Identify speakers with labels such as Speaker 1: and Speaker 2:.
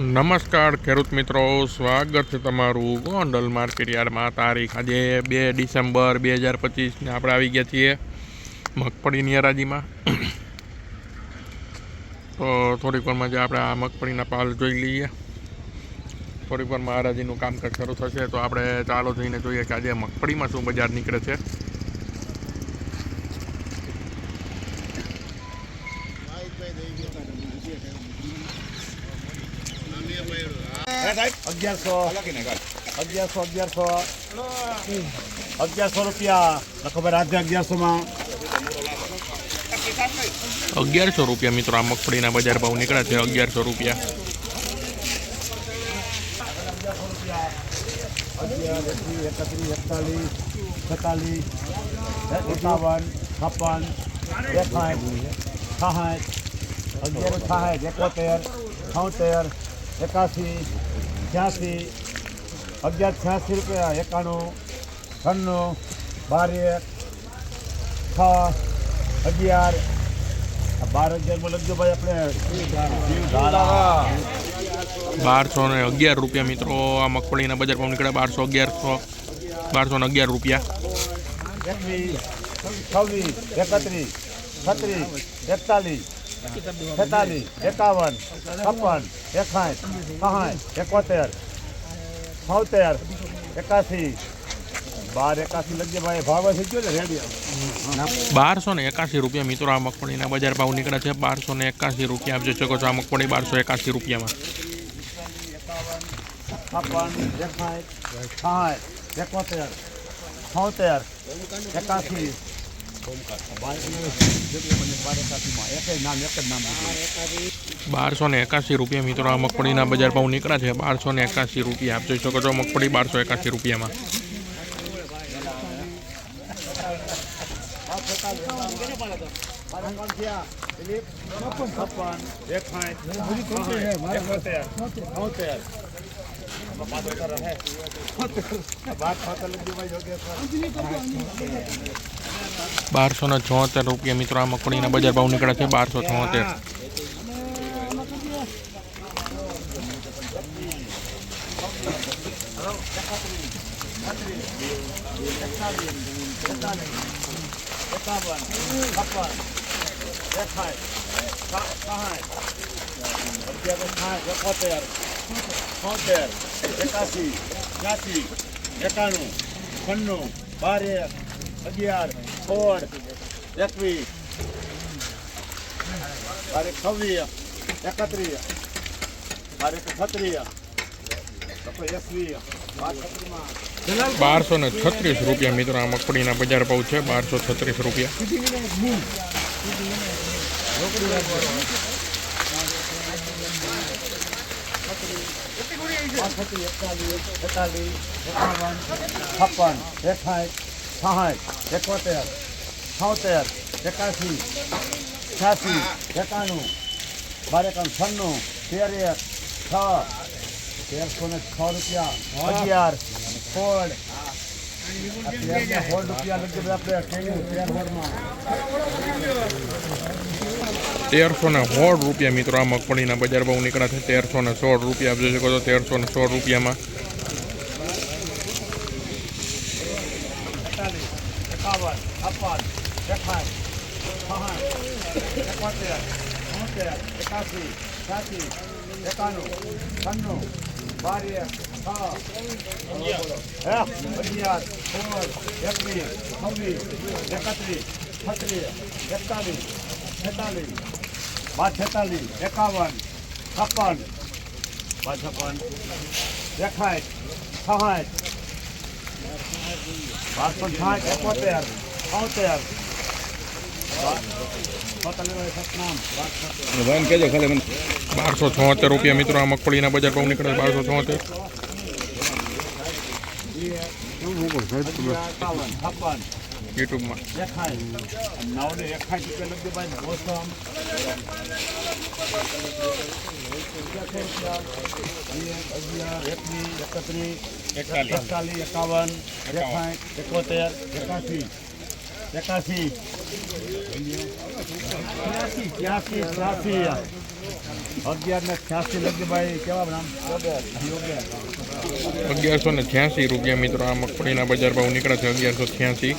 Speaker 1: નમસ્કાર, ખેડૂત મિત્રો. સ્વાગત છે તમારું ગોંડલ માર્કેટ યાર્ડમાં. તારીખ આજે બે ડિસેમ્બર બે હજાર પચીસને આપણે આવી ગયા છીએ મગફળીની હરાજીમાં. તો થોડીક વારમાં જે આપણે આ મગફળીના પાલ જોઈ લઈએ. થોડીક વારમાં હરાજીનું કામકાજ શરૂ થશે. તો આપણે ચાલો જઈને જોઈએ કે આજે મગફળીમાં શું બજાર નીકળે છે.
Speaker 2: અગિયારસો. અગિયારસો અગિયારસો. અગિયારસો રૂપિયા. ખબર આજે અગિયારસો માં
Speaker 1: અગિયારસો રૂપિયા મિત્રો આ મગફળીના બજાર ભાવ નીકળ્યા છે અગિયારસો રૂપિયા.
Speaker 2: એકત્રીસ એકતાલીસ છેતાલીસ એકાવન છપ્પન એકાઠ છાસઠ અગિયાર છાસઠ એકોતેર છોતેર એકાસી છ્યાસી અગિયાર છ્યાસી રૂપિયા એકાણું છન્નું બાર એક છ અગિયાર. બાર અગિયારમાં લખજો ભાઈ આપણે.
Speaker 1: બારસો ને અગિયાર રૂપિયા મિત્રો આ મગફળીના બજાર પણ નીકળ્યા બારસો અગિયારસો બારસો ને અગિયાર રૂપિયા.
Speaker 2: એકવીસ છવ્વીસ એકત્રીસ છત્રીસ એકતાલીસ છેતાલીસ એકાવન છપ્પન એકાઠ સાઠ એકોતેર છોતેર એકાસી બાર એકાસી લગજે ભાઈ ભાવ થઈ ગયો ને રેડી
Speaker 1: બારસો ને એકાસી રૂપિયા મિત્રો આ મગફળીના બજાર ભાવ નીકળ્યા છે. બારસો ને એકાસી રૂપિયા આપ જોઈ શકો છો આ મગફળી બારસો એકાસી રૂપિયામાં.
Speaker 2: છપ્પન એકાઠ સાઠ એકોતેર છોતેર એકાસી
Speaker 1: બારસો ને એકાસી રૂપિયા મિત્રો આ મગફળીના બજાર ભાવ નીકળ્યા છે. બારસો ને એકાસી રૂપિયા. આપ જોઈ શકો છો મગફળી બારસો એકાસી રૂપિયામાં.
Speaker 2: છોતેર
Speaker 1: બારસો ને છોતેર રૂપિયા મિત્રો આ મગફળીના બજાર ભાવ નીકળ્યા છે બારસો છોતેર.
Speaker 2: એકાસી એકાણું, છન્નું બાર અગિયાર સોળ એકવીસ બારે છવ્વીસ. એકત્રીસ. બારે છત્રીસ.
Speaker 1: બારસો ને છત્રીસ રૂપિયા મિત્રો આ મગફળીના બજાર ભાવ છે બારસો છત્રીસ રૂપિયા.
Speaker 2: છપ્પન સાઠ એકોતેર, છોતેર એકાસી છ્યાસી, એકાણું બાર એકાણું છન્નું તેર એક છ, તેરસો ને છ રૂપિયા, અગિયાર, સોળ.
Speaker 1: તેરસો ને સોળ રૂપિયા મિત્રો, આ મગફળીના બજાર ભાવ નીકળ્યા છે. તેરસો ને સોળ રૂપિયા આપ જોઈ શકો છો, તેરસો ને સોળ રૂપિયામાં.
Speaker 2: એકતાલીસ એકાવન છપ્પન એકાઠ સાઠ એકોતેર છોતેર એકાસી છ્યાસી એકાણું છન્નું બાર એક છ હે અગિયાર સોળ એકવીસ છવ્વીસ એકત્રીસ છત્રીસ એકતાલીસ છેતાલીસ બાર છેતાલીસ એકાવન છપ્પન બાર છપ્પન એકાઠ સાઠ બારસો સાઠ એકોતેર છોતેર
Speaker 1: બારસો છોતેર રૂપિયા મિત્રો આ મગફળીના બજાર ભાવ નીકળે છે બારસો છોતેર
Speaker 2: છપ્પન
Speaker 1: યુટ્યુબમાં
Speaker 2: એકાઈ નવને એકાઈ રૂપિયા લખજો ભાઈ મોસમ અગિયાર એકવીસ એકત્રીસ એકતાલીસ. એકાવન એકાઠ એકોતેર એકાસી. એકાસી. ત્યાસી ત્યાસી અગિયાર ને છ્યાસી લગ્નભાઈ કેવા નામ
Speaker 1: અગિયારસો ને છ્યાસી રૂપિયા મિત્રો આ મગફળીના બજાર ભાવ નીકળ્યા છે અગિયારસો છ્યાસી.